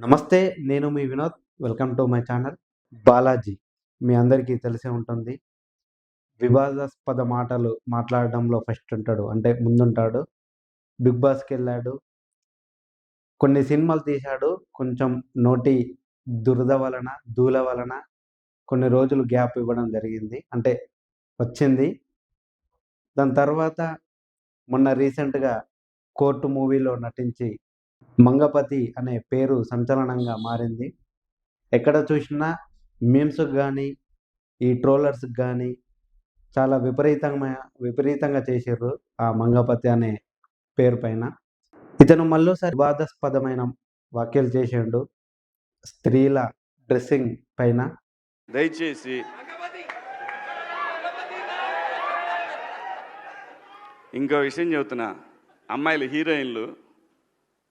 నమస్తే నేను మీ Vinod. Welcome to my channel. Balaji మీ అందరికీ తెలిసే ఉంటుంది. వివాదాస్పద మాటలు మాట్లాడడంలో ఫస్ట్ ఉంటాడు. అంటే ముందుంటాడు. బిగ్ బాస్కి వెళ్ళాడు కొన్ని సినిమాలు తీశాడు. కొంచెం నోటి దురద వలన దూల వలన కొన్ని రోజులు గ్యాప్ ఇవ్వడం జరిగింది. అంటే వచ్చింది. దాని తర్వాత మొన్న రీసెంట్గా కోర్టు మూవీలో నటించి మంగపతి అనే పేరు సంచలనంగా మారింది. ఎక్కడ చూసినా మీమ్స్కి కానీ ఈ ట్రోలర్స్కి కానీ చాలా విపరీతమైన విపరీతంగా చేసారు ఆ మంగపతి అనే పేరు పైన. ఇతను మళ్ళీసారి వివాదాస్పదమైన వ్యాఖ్యలు చేసిండు. స్త్రీల డ్రెస్సింగ్ పైన. దయచేసి ఇంకో విషయం చెబుతున్నా. అమ్మాయిలు హీరోయిన్లు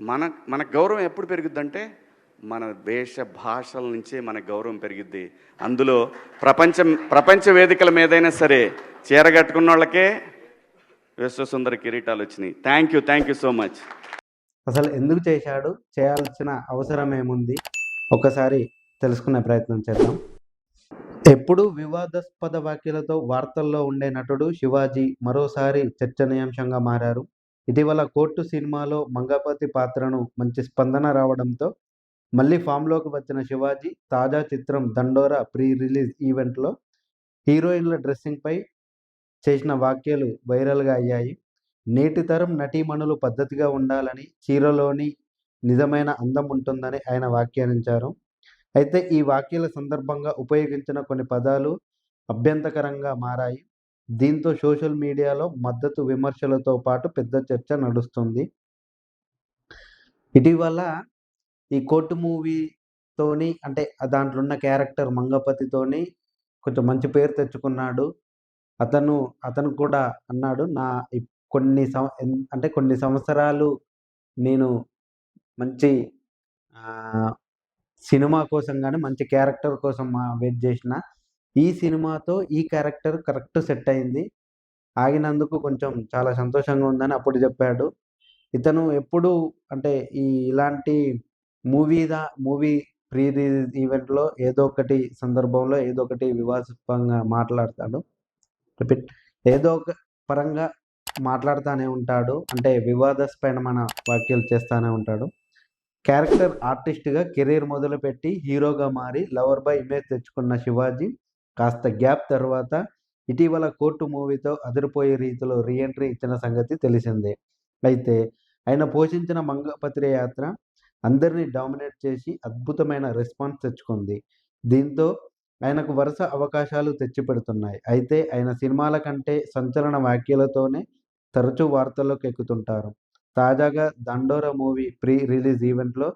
మన మన గౌరవం ఎప్పుడు పెరుగుద్దంటే మన వేష భాషల నుంచే మన గౌరవం పెరిగిద్ది. అందులో ప్రపంచం ప్రపంచ వేదికల మీదైనా సరే చీర కట్టుకున్న వాళ్ళకే విశ్వసుందర కిరీటాలు వచ్చినాయి. Thank you thank you so much అసలు ఎందుకు చేశాడు? చేయాల్సిన అవసరం ఏముంది? ఒకసారి తెలుసుకునే ప్రయత్నం చేద్దాం. ఎప్పుడు వివాదాస్పద వ్యాఖ్యలతో వార్తల్లో ఉండే నటుడు శివాజీ మరోసారి చర్చనీయాంశంగా మారారు. ఇటీవల కోర్టు సినిమాలో మంగపతి పాత్రను మంచి స్పందన రావడంతో మళ్ళీ ఫామ్లోకి వచ్చిన శివాజీ తాజా చిత్రం దండోరా ప్రీ రిలీజ్ ఈవెంట్లో హీరోయిన్ల డ్రెస్సింగ్పై చేసిన వ్యాఖ్యలు వైరల్గా అయ్యాయి. నేటి తరం నటీమణులు పద్ధతిగా ఉండాలని చీరలోని నిజమైన అందం ఉంటుందని ఆయన వ్యాఖ్యానించారు. అయితే ఈ వాక్యాల సందర్భంగా ఉపయోగించిన కొన్ని పదాలు అభ్యంతకరంగా మారాయి. దీంతో సోషల్ మీడియాలో మద్దతు విమర్శలతో పాటు పెద్ద చర్చ నడుస్తుంది. ఇటీవల ఈ కోర్టు మూవీతోని అంటే దాంట్లో ఉన్న క్యారెక్టర్ మంగపతితోని కొంచెం మంచి పేరు తెచ్చుకున్నాడు. అతను అతను కూడా అన్నాడు నా కొన్ని సం అంటే కొన్ని సంవత్సరాలు నేను మంచి సినిమా కోసం కానీ మంచి క్యారెక్టర్ కోసం వెయిట్ చేసిన ఈ సినిమాతో ఈ క్యారెక్టర్ కరెక్ట్ సెట్ అయింది. ఆగినందుకు కొంచెం చాలా సంతోషంగా ఉందని అప్పుడు చెప్పాడు. ఇతను ఎప్పుడు అంటే ఈ ఇలాంటి మూవీదా మూవీ ప్రీ రిలీజ్ ఈవెంట్లో ఏదో ఒకటి సందర్భంలో ఏదో ఒకటి వివాదాస్పదంగా మాట్లాడతాడు. రిపీట్ ఏదో ఒక పరంగా మాట్లాడుతూనే ఉంటాడు. అంటే వివాదాస్పదమైన వ్యాఖ్యలు చేస్తూనే ఉంటాడు. క్యారెక్టర్ ఆర్టిస్ట్గా కెరీర్ మొదలుపెట్టి హీరోగా మారి లవర్ బై ఇమేజ్ తెచ్చుకున్న శివాజీ కాస్త గ్యాప్ తర్వాత ఇటీవల కోర్టు మూవీతో అదిరిపోయే రీతిలో రీఎంట్రీ ఇచ్చిన సంగతి తెలిసిందే. అయితే ఆయన పోషించిన మంగపత్రి యాత్ర అందరినీ డామినేట్ చేసి అద్భుతమైన రెస్పాన్స్ తెచ్చుకుంది. దీంతో ఆయనకు వరుస అవకాశాలు తెచ్చిపెడుతున్నాయి. అయితే ఆయన సినిమాల కంటే సంచలన వ్యాఖ్యలతోనే తరచూ వార్తల్లోకి ఎక్కుతుంటారు. తాజాగా దండోరా మూవీ ప్రీ రిలీజ్ ఈవెంట్లో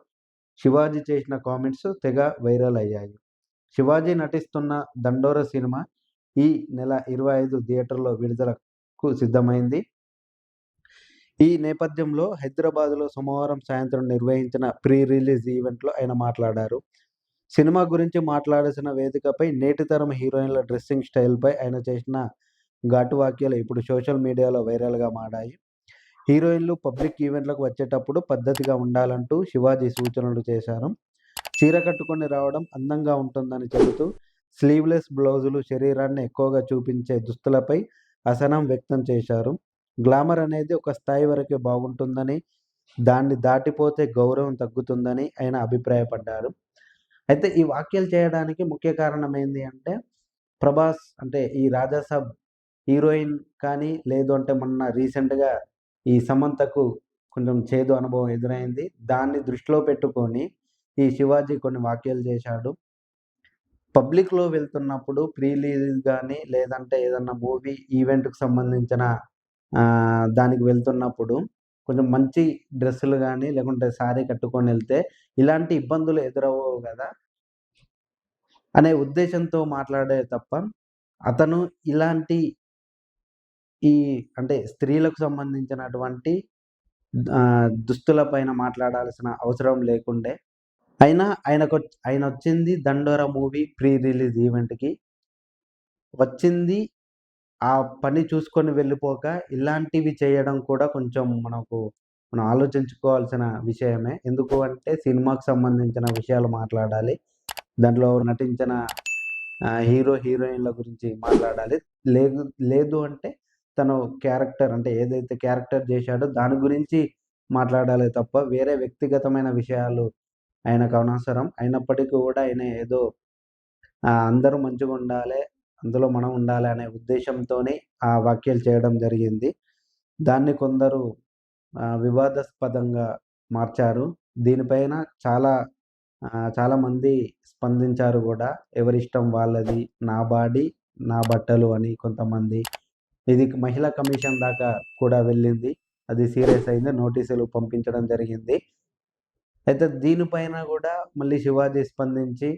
శివాజీ చేసిన కామెంట్స్ తెగ వైరల్ అయ్యాయి. శివాజీ నటిస్తున్న దండోరా సినిమా ఈ నెల ఇరవై ఐదు థియేటర్లో విడుదలకు సిద్ధమైంది ఈ నేపథ్యంలో హైదరాబాద్లో సోమవారం సాయంత్రం నిర్వహించిన ప్రీ రిలీజ్ ఈవెంట్లో ఆయన మాట్లాడారు సినిమా గురించి మాట్లాడాల్సిన వేదికపై నేటి తరం హీరోయిన్ల డ్రెస్సింగ్ స్టైల్‌పై ఆయన చేసిన ఘాటు వాక్యాలు ఇప్పుడు సోషల్ మీడియాలో వైరల్‌గా మారాయి. హీరోయిన్లు పబ్లిక్ ఈవెంట్‌లకు వచ్చేటప్పుడు పద్ధతిగా ఉండాలంటూ శివాజీ సూచనలు చేశారు. చీర కట్టుకొని రావడం అందంగా ఉంటుందని చెబుతూ స్లీవ్‌లెస్ బ్లౌజులు శరీరాన్ని ఎక్కువగా చూపించే దుస్తులపై అసనం వ్యక్తం చేశారు. గ్లామర్ అనేది ఒక స్థాయి వరకే బాగుంటుందని, దాన్ని దాటిపోతే గౌరవం తగ్గుతుందని ఆయన అభిప్రాయపడ్డారు. అయితే ఈ వ్యాఖ్యలు చేయడానికి ముఖ్య కారణం ఏంది అంటే, ప్రభాస్ అంటే ఈ 'రాజాసాబ్' హీరోయిన్ కానీ, లేదు అంటే మొన్న రీసెంట్‌గా ఈ సమంతకు కొంచెం చేదు అనుభవం ఎదురైంది. దాన్ని దృష్టిలో పెట్టుకొని ఈ శివాజీ కొన్ని వ్యాఖ్యలు చేశాడు. పబ్లిక్‌లో వెళ్తున్నప్పుడు ప్రీ రిలీజ్ లేదంటే ఏదన్నా మూవీ ఈవెంట్‌కి సంబంధించిన దానికి వెళ్తున్నప్పుడు కొంచెం మంచి డ్రెస్సులు కానీ లేకుంటే సారీ కట్టుకొనెళ్తే ఇలాంటి ఇబ్బందులు ఎదురవ్వవు కదా అనే ఉద్దేశంతో మాట్లాడే తప్ప, అతను ఇలాంటి ఈ అంటే స్త్రీలకు సంబంధించినటువంటి ఆహ్, దుస్తుల పైన మాట్లాడాల్సిన అవసరం లేకుండే. అయినా ఆయనకు ఆయన వచ్చింది 'దండోర' మూవీ ప్రీ రిలీజ్ ఈవెంట్‌కి. వచ్చింది ఆ పని చూసుకొని వెళ్ళిపోక, ఇలాంటివి చేయడం కూడా కొంచెం మనకు మనం ఆలోచించుకోవాల్సిన విషయమే. ఎందుకు అంటే సినిమాకు సంబంధించిన విషయాలు మాట్లాడాలి. దాంట్లో నటించిన హీరో, హీరోయిన్‌ల గురించి మాట్లాడాలి. లేదు లేదు అంటే తను క్యారెక్టర్ అంటే ఏదైతే క్యారెక్టర్ చేశాడో దాని గురించి మాట్లాడాలి తప్ప, వేరే వ్యక్తిగతమైన విషయాలు ఆయనకు అనవసరం. అయినప్పటికీ కూడా ఆయన ఏదో అందరూ మంచిగా ఉండాలి అందులో మనం ఉండాలి అనే ఉద్దేశంతో ఆ వ్యాఖ్యలు చేయడం జరిగింది. దాన్ని కొందరు వివాదాస్పదంగా మార్చారు. దీనిపైన చాలా చాలామంది స్పందించారు కూడా ఎవరిష్టం వాళ్ళది. నా బాడీ, నా బట్టలు అని కొంతమంది. ఇది మహిళా కమిషన్ దాకా కూడా వెళ్ళింది. అది సీరియస్ అయింది. నోటీసులు పంపించడం జరిగింది. అయితే దీనిపైన కూడా మళ్ళీ శివాజీ స్పందించి,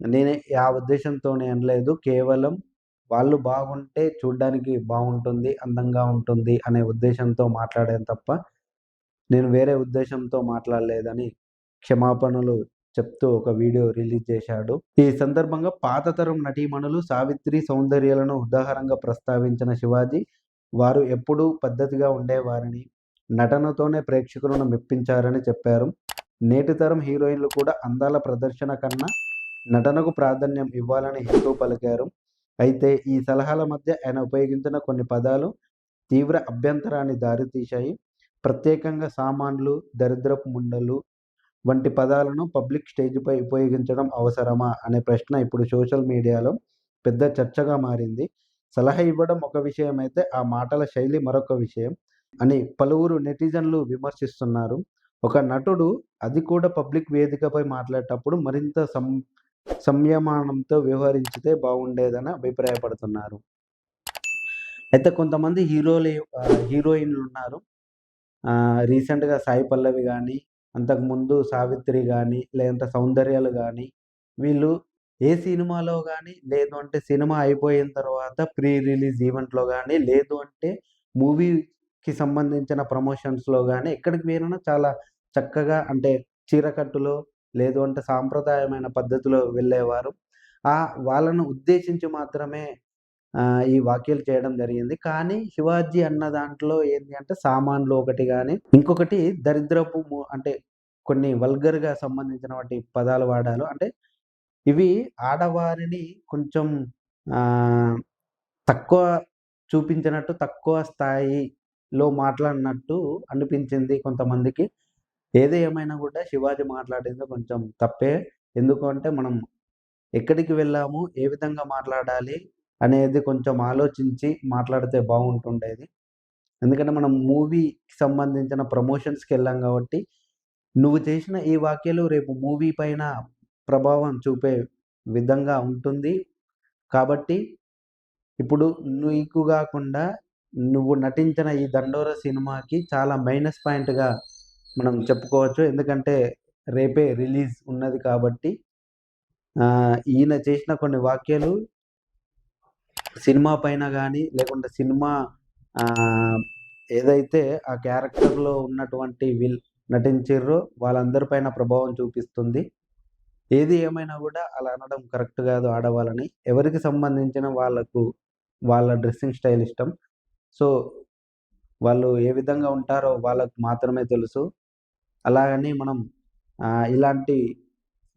నేనే ఆ ఉద్దేశంతోనే అనలేదు. కేవలం వాళ్ళు బాగుంటే చూడ్డానికి బాగుంటుంది అందంగా ఉంటుంది అనే ఉద్దేశంతో మాట్లాడాను తప్ప, నేను వేరే ఉద్దేశంతో మాట్లాడలేదని క్షమాపణలు చెప్తూ ఒక వీడియో రిలీజ్ చేశాడు. ఈ సందర్భంగా పాత తరం నటీమణులు సావిత్రి, సౌందర్యలను ఉదాహరణగా ప్రస్తావించిన శివాజీ, వారు ఎప్పుడూ పద్ధతిగా ఉండేవారని, నటనతోనే ప్రేక్షకులను మెప్పించారని చెప్పారు. నేటి తరం హీరోయిన్లు కూడా అందాల ప్రదర్శన కన్నా నటనకు ప్రాధాన్యం ఇవ్వాలని హితవు పలికారు. అయితే ఈ సలహాల మధ్య ఆయన ఉపయోగించిన కొన్ని పదాలు తీవ్ర అభ్యంతరాన్ని దారితీశాయి. ప్రత్యేకంగా సామాన్లు, దరిద్రపు ముండలు వంటి పదాలను పబ్లిక్ స్టేజ్‌పై ఉపయోగించడం అవసరమా అనే ప్రశ్న ఇప్పుడు సోషల్ మీడియాలో పెద్ద చర్చగా మారింది. సలహా ఇవ్వడం ఒక విషయం అయితే ఆ మాటల శైలి మరొక విషయం అని పలువురు నెటిజన్లు విమర్శిస్తున్నారు. ఒక నటుడు అది కూడా పబ్లిక్ వేదికపై మాట్లాడేటప్పుడు మరింత సం సంయమానంతో వ్యవహరించితే బాగుండేదని అభిప్రాయపడుతున్నారు. అయితే కొంతమంది హీరోలు హీరోయిన్లు ఉన్నారు రీసెంట్‌గా సాయి పల్లవి కానీ అంతకుముందు సావిత్రి కానీ లేదంటే సౌందర్యాలు కానీ వీళ్ళు ఏ సినిమాలో కానీ లేదు అంటే సినిమా అయిపోయిన తర్వాత ప్రీ రిలీజ్ ఈవెంట్‌లో కానీ లేదు అంటే మూవీకి సంబంధించిన ప్రమోషన్స్‌లో కానీ ఎక్కడికి పోయినా చాలా చక్కగా అంటే చీరకట్టులో, లేదు అంటే సాంప్రదాయమైన పద్ధతిలో వెళ్ళేవారు. ఆ వాళ్ళను ఉద్దేశించి మాత్రమే ఈ వ్యాఖ్యలు చేయడం జరిగింది. కానీ శివాజీ అన్న దాంట్లో ఏంటి అంటే సామాన్లు ఒకటి కానీ ఇంకొకటి దరిద్రపు అంటే కొన్ని వల్గర్‌గా సంబంధించినటువంటి పదాలు వాడాలు అంటే ఇవి ఆడవారిని కొంచెం తక్కువ చూపించినట్టు, తక్కువ స్థాయిలో మాట్లాడినట్టు అనిపించింది కొంతమందికి. ఏది ఏమైనా కూడా శివాజీ మాట్లాడింది కొంచెం తప్పే. ఎందుకంటే మనం ఎక్కడికి వెళ్ళాము, ఏ విధంగా మాట్లాడాలి అనేది కొంచెం ఆలోచించి మాట్లాడితే బాగుంటుండేది. ఎందుకంటే మనం మూవీకి సంబంధించిన ప్రమోషన్స్కి వెళ్ళాం కాబట్టి, నువ్వు చేసిన ఈ వాక్యాలు రేపు మూవీ పైన ప్రభావం చూపే విధంగా ఉంటుంది. కాబట్టి ఇప్పుడు నీకు కాకుండా నువ్వు నటించిన ఈ 'దండోర' సినిమాకి చాలా మైనస్ పాయింట్‌గా మనం చెప్పుకోవచ్చు. ఎందుకంటే రేపే రిలీజ్ ఉన్నది కాబట్టి ఈయన చేసిన కొన్ని వాక్యాలు సినిమా పైన కానీ లేకుంటే సినిమా ఏదైతే ఆ క్యారెక్టర్‌లో ఉన్నటువంటి వీళ్ళు నటించిర్రో వాళ్ళందరి పైన ప్రభావం చూపిస్తుంది. ఏది ఏమైనా కూడా అలా అనడం కరెక్ట్ కాదు ఆడవాళ్ళని. ఎవరికి సంబంధించిన వాళ్ళకు వాళ్ళ డ్రెస్సింగ్ స్టైల్ ఇష్టం. సో, వాళ్ళు ఏ విధంగా ఉంటారో వాళ్ళకు మాత్రమే తెలుసు. అలాగని మనం ఇలాంటి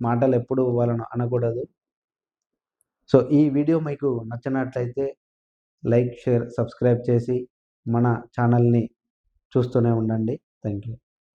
మాటలు ఎప్పుడు వాళ్ళని అనకూడదు. సో, ఈ వీడియో మీకు నచ్చినట్లయితే లైక్, షేర్, సబ్స్క్రైబ్ చేసి మన ఛానల్‌ని చూస్తూనే ఉండండి. Thank you.